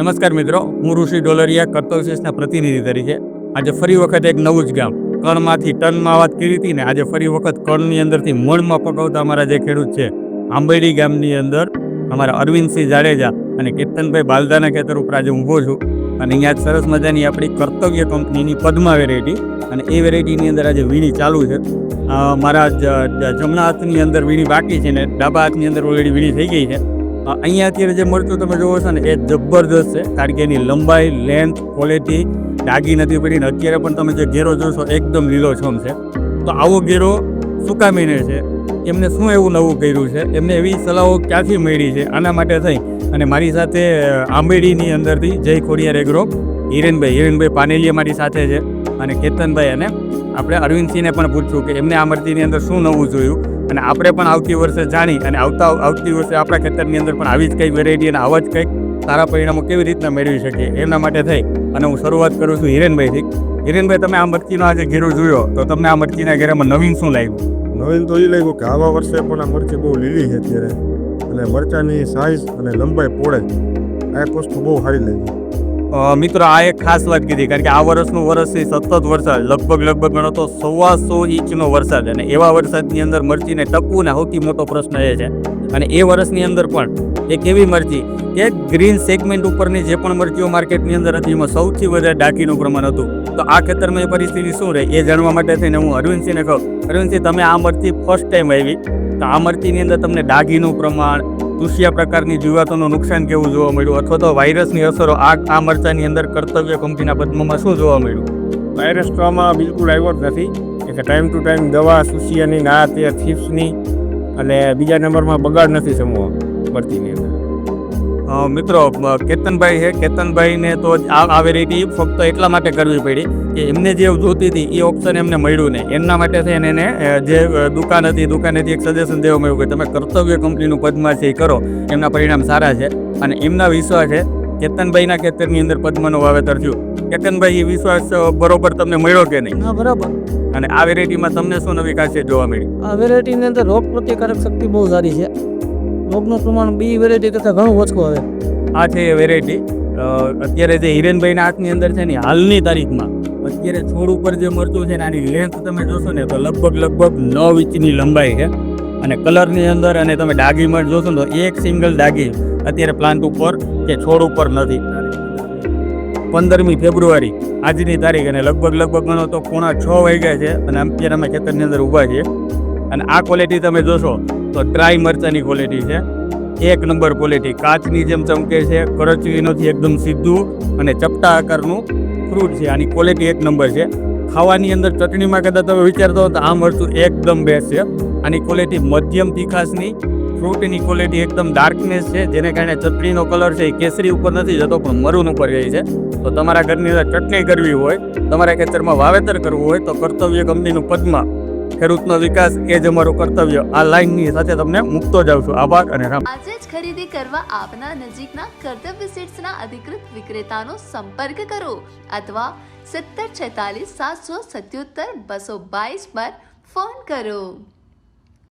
નમસ્કાર મિત્રો, હું ઋષિ ડોલરિયા કર્તવ્યશેષના પ્રતિનિધિ તરીકે આજે ફરી વખત એક નવું જ ગામ, કણમાંથી ટનમાં વાત કરી હતી ને આજે ફરી વખત કણની અંદરથી મણમાં પકવતા અમારા જે ખેડૂત છે આંબેડી ગામની અંદર અમારા અરવિંદસિંહ જાડેજા અને કેતનભાઈ બાલદાના ખેતર ઉપર આજે ઊભો છું. અને અહીંયા સરસ મજાની આપણી કર્તવ્ય કંપનીની પદ્મા વેરાયટી અને એ વેરાયટીની અંદર આજે વીણી ચાલુ છે. મારા જમણા હાથની અંદર વીણી બાકી છે ને ડાબા હાથની અંદર ઓલરેડી વીણી થઈ ગઈ છે. અહીંયા અત્યારે જે મરચું તમે જોવો છો ને, એ જબરદસ્ત છે. કારણ કે એની લંબાઈ લેન્થ ક્વોલિટી ડાગી નથી પડી ને અત્યારે પણ તમે જે ઘેરો જોશો, એકદમ લીલોછમ છે. તો આવો ઘેરો શું કામીને છે. એમને શું એવું નવું કર્યું છે? એમને એવી સલાહો ક્યાંથી મળી છે? આના માટે થઈ. અને મારી સાથે આંબેડીની અંદરથી જય ખોડિયાર એગ્રો હિરેનભાઈ. હિરેનભાઈ પાનેલીએ મારી સાથે છે. અને કેતનભાઈ અને આપણે અરવિંદસિંહને પણ પૂછ્યું કે એમને આ મરચીની અંદર શું નવું જોયું? અને આપણે પણ આવતી વર્ષે જાણી અને આવતા આવતી વર્ષે આપણા ખેતરની અંદર પણ આવી જ કંઈક વેરાયટી અને આવા જ કંઈક સારા પરિણામો કેવી રીતના મેળવી શકીએ? એમના માટે થઈ. અને હું શરૂઆત કરું છું હિરેનભાઈથી. હિરેનભાઈ, તમે આ મરચીનો આજે ઘેરો જોયો. તો તમને આ મરચીના ઘેરામાં નવીન શું લાગ્યું? નવીન તો એ લાગ્યું કે આવા વર્ષે પણ આ મરચી બહુ લીલી છે અત્યારે. અને મરચાની સાઇઝ અને લંબાઈ પોળે આ એક વસ્તુ બહુ સારી લાગી. મિત્રો, આ એક ખાસ વાત કીધી, કારણ કે આ વર્ષનું વર્ષ છે, સતત વરસાદ, લગભગ લગભગ ગણો તો સવાસો ઇંચનો વરસાદ અને એવા વરસાદની અંદર મરચીને ટકવું ને સૌથી મોટો પ્રશ્ન એ છે. અને એ વર્ષની અંદર પણ એક એવી મરચી કે ગ્રીન સેગમેન્ટ ઉપરની જે પણ મરચીઓ માર્કેટની અંદર હતી, એમાં સૌથી વધારે ડાકીનું પ્રમાણ હતું. તો આ ખેતરમાં એ પરિસ્થિતિ શું રહે? એ જાણવા માટે થઈને હું અરવિંદસિંહને કહું, અરવિંદસિંહ, તમે આ મરચી ફર્સ્ટ ટાઈમ આવી. તો આ મરચીની અંદર તમને ડાઘીનું પ્રમાણ તુષિયા પ્રકારની જીવાતોનું નુકસાન કેવું જોવા મળ્યું? અથવા તો વાયરસની અસરો આ આ મરચાની અંદર કર્તવ્ય કંપનીના પદ્મમાં શું જોવા મળ્યું? વાયરસ તો આમાં બિલકુલ આવ્યો જ નથી. કે ટાઈમ ટુ ટાઈમ દવા, સુસિયાની, ના, તે થીપ્સની અને બીજા નંબરમાં બગાડ નથી સમૂહ મરચીની અંદર. મિત્રો કેતનભાઈ છે. કેતનભાઈને તો આ રીતે ફક્ત એટલા માટે કરવી પડી કે એમને જે જોતી હતી એ ઓપ્શન એમને મળ્યું નહીં. એમના માટે થઈને એને જે દુકાન હતી દુકાનેથી એક સજેશન દેવા મળ્યું કે તમે કર્તવ્ય કંપનીનું પદ્મા છે એ કરો. એમના પરિણામ સારા છે. અને એમના વિશ્વાસ છે કેતનભાઈના ખેતરની અંદર પદ્માનું વાવેતર થયું. કેતનભાઈ એ વિશ્વાસ બરોબર તમને મળ્યો કે નહીં? હા બરાબર. અને આ વેરાયટીમાં તમને શું નવી ખાસિયત જોવા મળી? આ વેરાયટીની અંદર રોગ પ્રતિકારક શક્તિ બહુ સારી છે. રોગનું પ્રમાણ બી વેરાયટી કરતાં ઘણું ઓછું આવે. આ છે વેરાયટી અત્યારે જે હિરેનભાઈના હાથની અંદર છે ને, હાલની તારીખમાં અત્યારે છોડ ઉપર જે મરચું છે ને, આની લેન્થ તમે જોશો ને, તો લગભગ લગભગ નવ ઇંચની લંબાઈ છે. અને કલરની અંદર અને તમે ડાગી મર જોશો ને, તો એક સિંગલ ડાગી અત્યારે પ્લાન્ટ ઉપર કે છોડ ઉપર નથી. પંદરમી ફેબ્રુઆરી, આજની તારીખ અને લગભગ લગભગ ગણો તો પોણા છ વાગ્યા છે, અને અત્યારે અમે ખેતરની અંદર ઊભા છીએ. અને આ ક્વોલિટી તમે જોશો તો ડ્રાય મરચાની ક્વોલિટી છે. એક નંબર ક્વોલિટી કાચની જેમ ચમકે છે કરચવી નથી એકદમ સીધું અને ચપટા આકારનું ફ્રૂટ છે. આની ક્વોલિટી એક નંબર છે. ખાવાની અંદર ચટણીમાં કદાચ તમે વિચારતો હો તો આ મરચું એકદમ બેસ્ટ છે. આની ક્વોલિટી મધ્યમ તીખાસની ફ્રૂટની ક્વોલિટી એકદમ ડાર્કનેસ છે, જેને કારણે ચટણીનો કલર છે એ કેસરી ઉપર નથી જતો, પણ મરૂન ઉપર જાય છે. તો તમારા ઘરની અંદર ચટણી કરવી હોય, તમારા ખેતરમાં વાવેતર કરવું હોય, તો કર્તવ્ય કંપનીનું પદ્મા ખેડૂતનો વિકાસ એ જ અમારું કર્તવ્ય. આ લાઈનની સાથે તમને મૂકતો જાઉં છું. આભાર અને રામ. આજે જ ખરીદી કરવા આપના નજીકના કર્તવ્ય સીટ્સના અધિકૃત વિક્રેતાનો સંપર્ક કરો અથવા સત્તર છેતાલીસ સાતસો સત્યોતર બસો બાવીસ પર ફોન કરો.